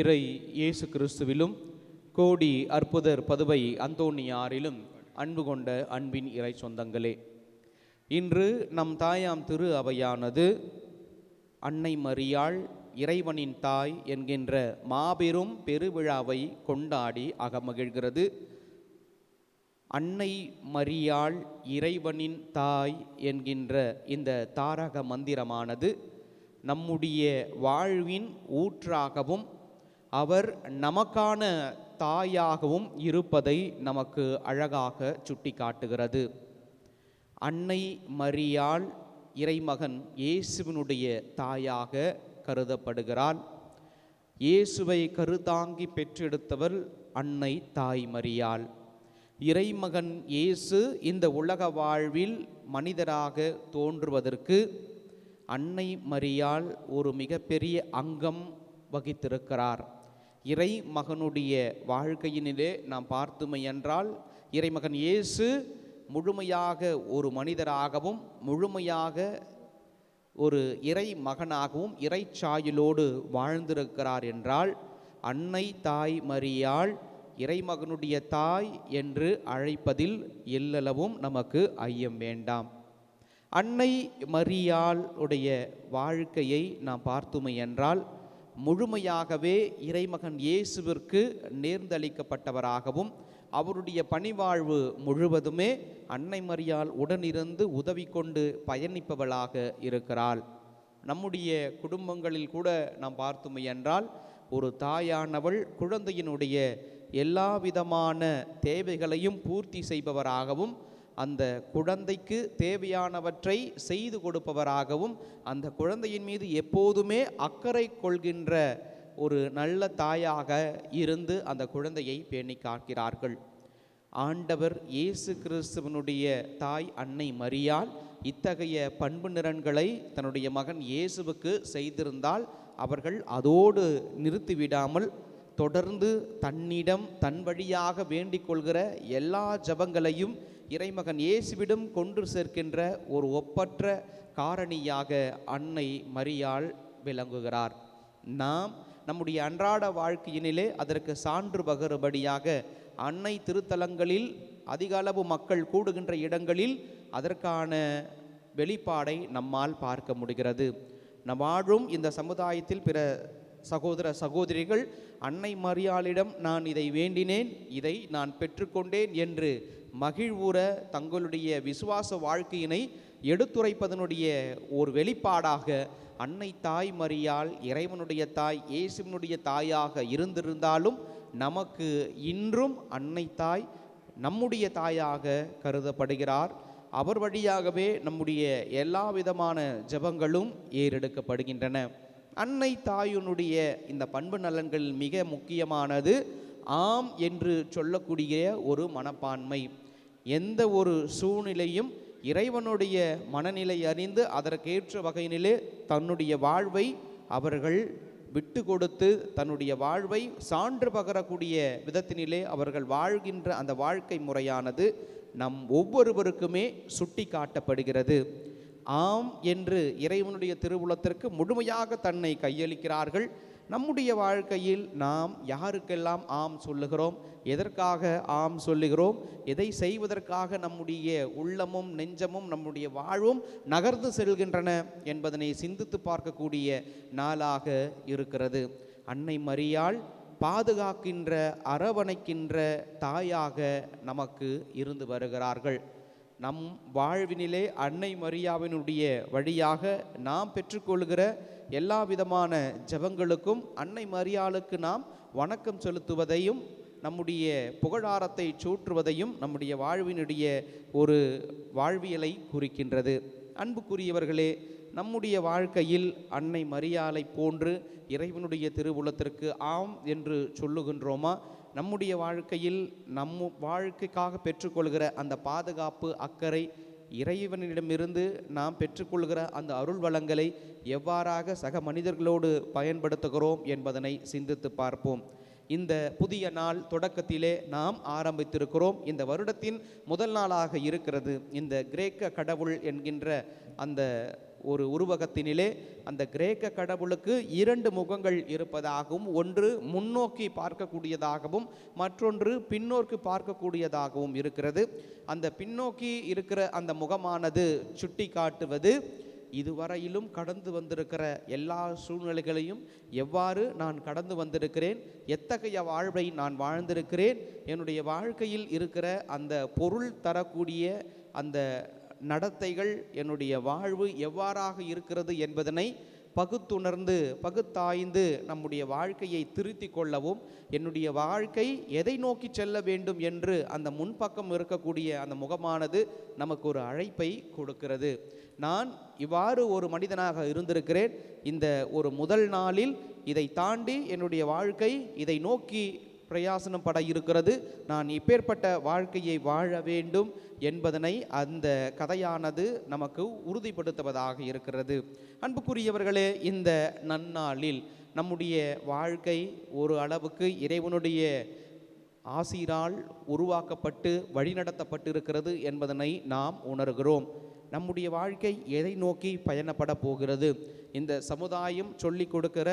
இறை இயேசு கிறிஸ்துவிலும் கோடி அற்புதர் பதுவை அந்தோணியாரிலும் அன்பு கொண்ட அன்பின் இறை சொந்தங்களே. இன்று நம் தாயாம் திரு அவையானது அன்னை மரியாள் இறைவனின் தாய் என்கின்ற மாபெரும் பெருவிழாவை கொண்டாடி அகமகிழ்கிறது. அன்னை மரியாள் இறைவனின் தாய் என்கின்ற இந்த தாரக மந்திரமானது நம்முடைய வாழ்வின் ஊற்றாகவும் அவர் நமக்கான தாயாகவும் இருப்பதை நமக்கு அழகாக சுட்டிக்காட்டுகிறது. அன்னை மரியாள் இறைமகன் இயேசுவினுடைய தாயாக கருதப்படுகிறாள். இயேசுவை கருதாங்கி பெற்றெடுத்தவர் அன்னை தாய் மரியாள். இறைமகன் இயேசு இந்த உலக வாழ்வில் மனிதராக தோன்றுவதற்கு அன்னை மரியாள் ஒரு மிகப்பெரிய அங்கம் வகித்திருக்கிறார். இறை மகனுடைய வாழ்க்கையினிலே நாம் பார்த்துமை என்றால் இறைமகன் இயேசு முழுமையாக ஒரு மனிதராகவும் முழுமையாக ஒரு இறை மகனாகவும் இறைச்சாயலோடு வாழ்ந்திருக்கிறார் என்றால் அன்னை தாய் மரியாள் இறைமகனுடைய தாய் என்று அழைப்பதில் எல்லளவும் நமக்கு ஐயம் வேண்டாம். அன்னை மரியாளுடைய வாழ்க்கையை நாம் பார்த்துமை என்றால் முழுமையாகவே இறைமகன் இயேசுவிற்கு நேர்ந்தளிக்கப்பட்டவராகவும் அவருடைய பணிவாழ்வு முழுவதுமே அன்னை மரியால் உடனிருந்து உதவி கொண்டு பயணிப்பவளாக இருக்கிறாள். நம்முடைய குடும்பங்களில் கூட நாம் பார்த்துமே என்றால் ஒரு தாயானவள் குழந்தையினுடைய எல்லா விதமான தேவைகளையும் பூர்த்தி செய்பவராகவும் அந்த குழந்தைக்கு தேவையானவற்றை செய்து கொடுப்பவராகவும் அந்த குழந்தையின் மீது எப்போதுமே அக்கறை கொள்கின்ற ஒரு நல்ல தாயாக இருந்து அந்த குழந்தையை பேணி காக்கிறார்கள். ஆண்டவர் இயேசு கிறிஸ்துவனுடைய தாய் அன்னை மரியால் இத்தகைய பண்பு நிறன்களை தன்னுடைய மகன் இயேசுவுக்கு செய்திருந்தால் அவர்கள் அதோடு நிறுத்திவிடாமல் தொடர்ந்து தன்னிடம் தன் வழியாக வேண்டிக் கொள்கிற எல்லா ஜபங்களையும் இறைமகன் இயேசுவிடம் கொன்று சேர்க்கின்ற ஒரு ஒப்பற்ற காரணியாக அன்னை மரியாள் விளங்குகிறார். நாம் நம்முடைய அன்றாட வாழ்க்கையினிலே அதற்கு சான்று பகருபடியாக அன்னை திருத்தலங்களில் அதிக அளவு மக்கள் கூடுகின்ற இடங்களில் அதற்கான வெளிப்பாடை நம்மால் பார்க்க முடிகிறது. நம் வாழும் இந்த சமுதாயத்தில் பிற சகோதர சகோதரிகள் அன்னை மரியாளிடம் நான் இதை வேண்டினேன் இதை நான் பெற்றுக்கொண்டேன் என்று மகிழ்வுற தங்களுடைய விசுவாச வாழ்க்கையினை எடுத்துரைப்பதனுடைய ஒரு வெளிப்பாடாக அன்னை தாய் மரியால் இறைவனுடைய தாய் இயேசுவினுடைய தாயாக இருந்திருந்தாலும் நமக்கு இன்றும் அன்னை தாய் நம்முடைய தாயாக கருதப்படுகிறார். அவர் வழியாகவே நம்முடைய எல்லா விதமான ஜபங்களும் ஏறெடுக்கப்படுகின்றன. அன்னை தாயினுடைய இந்த பண்பு நலன்கள் மிக முக்கியமானது. ஆம் என்று சொல்லக்கூடிய ஒரு மனப்பான்மை. எந்த ஒரு சூழ்நிலையும் இறைவனுடைய மனநிலை அறிந்து அதற்கேற்ற வகையினிலே தன்னுடைய வாழ்வை அவர்கள் விட்டு கொடுத்து தன்னுடைய வாழ்வை சான்று பகரக்கூடிய விதத்தினிலே அவர்கள் வாழ்கின்ற அந்த வாழ்க்கை முறையானது நம் ஒவ்வொருவருக்குமே சுட்டி காட்டப்படுகிறது ஆம் என்று இறைவனுடைய திருவுளத்திற்கு முழுமையாக தன்னை கையளிக்கிறார்கள். நம்முடைய வாழ்க்கையில் நாம் யாருக்கெல்லாம் ஆம் சொல்லுகிறோம்? எதற்காக ஆம் சொல்லுகிறோம்? எதை செய்வதற்காக நம்முடைய உள்ளமும் நெஞ்சமும் நம்முடைய வாழ்வும் நகர்ந்து செல்கின்றன என்பதனை சிந்தித்து பார்க்கக்கூடிய நாளாக இருக்கிறது. அன்னை மரியாள் பாதுகாக்கின்ற அரவணைக்கின்ற தாயாக நமக்கு இருந்து வருகிறார்கள். நம் வாழ்வினிலே அன்னை மரியாவினுடைய வழியாக நாம் பெற்றுக்கொள்கிற எல்லா விதமான ஜபங்களுக்கும் அன்னை மரியாளுக்கு நாம் வணக்கம் செலுத்துவதையும் நம்முடைய புகழாரத்தை சூற்றுவதையும் நம்முடைய வாழ்வினுடைய ஒரு வாழ்வியலை குறிக்கின்றது. அன்புக்குரியவர்களே நம்முடைய வாழ்க்கையில் அன்னை மரியாலை போன்று இறைவனுடைய திருவுளத்திற்கு ஆம் என்று சொல்லுகின்றோமா? நம்முடைய வாழ்க்கையில் நம் வாழ்க்கைக்காக பெற்றுக்கொள்கிற அந்த பாதுகாப்பு அக்கறை இறைவனிடமிருந்து நாம் பெற்றுக்கொள்கிற அந்த அருள் வளங்களை எவ்வாறாக சக மனிதர்களோடு பயன்படுத்துகிறோம் என்பதனை சிந்தித்து பார்ப்போம். இந்த புதிய நாள் தொடக்கத்திலே நாம் ஆரம்பித்திருக்கிறோம். இந்த வருடத்தின் முதல் நாளாக இருக்கிறது. இந்த கிரேக்க கடவுள் என்கின்ற அந்த ஒரு உருவகத்தினிலே அந்த கிரேக்க கடவுளுக்கு இரண்டு முகங்கள் இருப்பதாகவும் ஒன்று முன்னோக்கி பார்க்கக்கூடியதாகவும் மற்றொன்று பின்னோக்கி பார்க்கக்கூடியதாகவும் இருக்கிறது. அந்த பின்னோக்கி இருக்கிற அந்த முகமானது சுட்டி காட்டுவது இதுவரையிலும் கடந்து வந்திருக்கிற எல்லா சூழ்நிலைகளையும் எவ்வாறு நான் கடந்து வந்திருக்கிறேன் எத்தகைய வாழ்வை நான் வாழ்ந்திருக்கிறேன் என்னுடைய வாழ்க்கையில் இருக்கிற அந்த பொருள் தரக்கூடிய அந்த நடத்தைகள் என்னுடைய வாழ்வு எவ்வாறாக இருக்கிறது என்பதனை பகுத்துணர்ந்து பகுத்தாய்ந்து நம்முடைய வாழ்க்கையை திருத்தி கொள்ளவும் என்னுடைய வாழ்க்கை எதை நோக்கி செல்ல வேண்டும் என்று அந்த முன்பக்கம் இருக்கக்கூடிய அந்த முகமானது நமக்கு ஒரு அழைப்பை கொடுக்கிறது. நான் இவ்வாறு ஒரு மனிதனாக இருந்திருக்கிறேன். இந்த ஒரு முதல் நாளில் இதை தாண்டி என்னுடைய வாழ்க்கை இதை நோக்கி பிரயாசனப்பட இருக்கிறது. நான் இப்பேற்பட்ட வாழ்க்கையை வாழ வேண்டும் என்பதனை அந்த கதையானது நமக்கு உறுதிப்படுத்துவதாக இருக்கிறது. அன்புக்குரியவர்களே இந்த நன்னாளில் நம்முடைய வாழ்க்கை ஒரு அளவுக்கு இறைவனுடைய ஆசிரால் உருவாக்கப்பட்டு வழிநடத்தப்பட்டிருக்கிறது என்பதனை நாம் உணர்கிறோம். நம்முடைய வாழ்க்கை எதை நோக்கி பயணப்பட போகிறது? இந்த சமுதாயம் சொல்லிக் கொடுக்கிற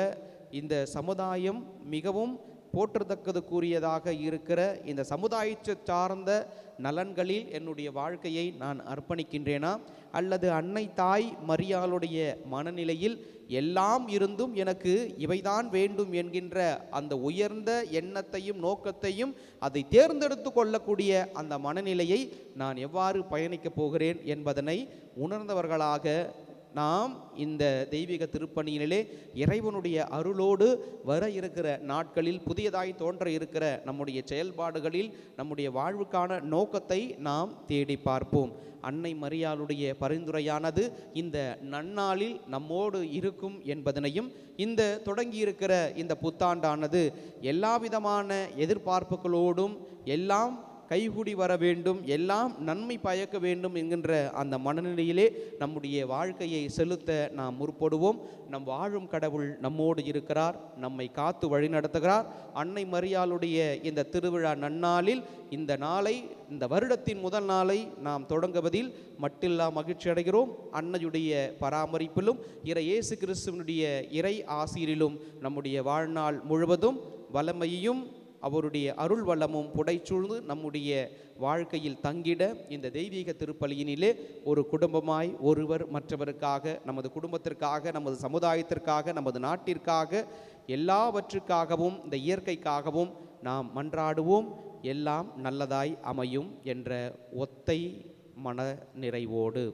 இந்த சமுதாயம் மிகவும் போற்றத்தக்கதுக்குரியதாக இருக்கிற இந்த சமுதாயத்தை சார்ந்த நலன்களில் என்னுடைய வாழ்க்கையை நான் அர்ப்பணிக்கின்றேனா? அல்லது அன்னை தாய் மரியாளுடைய மனநிலையில் எல்லாம் இருந்தும் எனக்கு இவைதான் வேண்டும் என்கின்ற அந்த உயர்ந்த எண்ணத்தையும் நோக்கத்தையும் அதை தேர்ந்தெடுத்து கொள்ளக்கூடிய அந்த மனநிலையை நான் எவ்வாறு பயணிக்கப் போகிறேன் என்பதனை உணர்ந்தவர்களாக நாம் இந்த தெய்வீக திருப்பணியிலே இறைவனுடைய அருளோடு வர இருக்கிற நாட்களில் புதியதாய் தோன்ற இருக்கிற நம்முடைய செயல்பாடுகளில் நம்முடைய வாழ்வுக்கான நோக்கத்தை நாம் தேடி பார்ப்போம். அன்னை மரியாளுடைய பரிந்துரையானது இந்த நன்னாளில் நம்மோடு இருக்கும் என்பதனையும் இந்த தொடங்கி இருக்கிற இந்த புத்தாண்டானது எல்லாவிதமான எதிர்பார்ப்புகளோடும் எல்லாம் கைகூடி வர வேண்டும் எல்லாம் நன்மை பயக்க வேண்டும் என்கின்ற அந்த மனநிலையிலே நம்முடைய வாழ்க்கையை செலுத்த நாம் முற்படுவோம். நம் வாழும் கடவுள் நம்மோடு இருக்கிறார் நம்மை காத்து வழிநடத்துகிறார் அன்னை மரியாளுடைய இந்த திருவிழா நன்னாளில் இந்த நாளை இந்த வருடத்தின் முதல் நாளை நாம் தொடங்குவதில் மட்டில்லா மகிழ்ச்சி அடைகிறோம். அன்னையுடைய பராமரிப்பிலும் இறை இயேசு கிறிஸ்துவனுடைய இறை ஆசீரிலும் நம்முடைய வாழ்நாள் முழுவதும் வல்லமையையும் அவருடைய அருள் வளமும் புடைச்சூழ்ந்து நம்முடைய வாழ்க்கையில் தங்கிட இந்த தெய்வீக திருப்பலியினிலே ஒரு குடும்பமாய் ஒருவர் மற்றவருக்காக நமது குடும்பத்திற்காக நமது சமுதாயத்திற்காக நமது நாட்டிற்காக எல்லாவற்றுக்காகவும் இந்த இயற்கைக்காகவும் நாம் மன்றாடுவோம். எல்லாம் நல்லதாய் அமையும் என்ற ஒத்தை மன நிறைவோடு